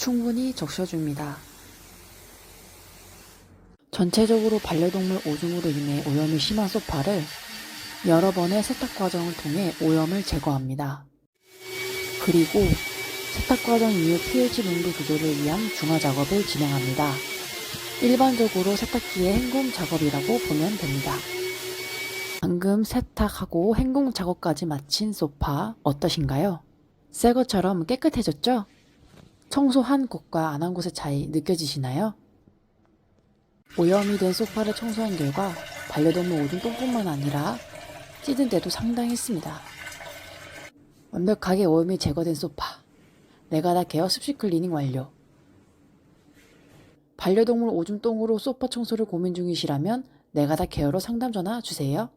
충분히 적셔줍니다. 전체적으로 반려동물 오줌으로 인해 오염이 심한 소파를 여러 번의 세탁 과정을 통해 오염을 제거합니다. 그리고 세탁 과정 이후 pH 농도 조절을 위한 중화 작업을 진행합니다. 일반적으로 세탁기의 헹굼 작업이라고 보면 됩니다. 방금 세탁하고 헹굼 작업까지 마친 소파 어떠신가요? 새 것처럼 깨끗해졌죠? 청소한 곳과 안 한 곳의 차이 느껴지시나요? 오염이 된 소파를 청소한 결과 반려동물 오줌 똥뿐만 아니라 찌든 데도 상당했습니다. 완벽하게 오염이 제거된 소파. 내가 다 케어 습식 클리닝 완료. 반려동물 오줌 똥으로 소파 청소를 고민 중이시라면 내가 다 케어로 상담 전화 주세요.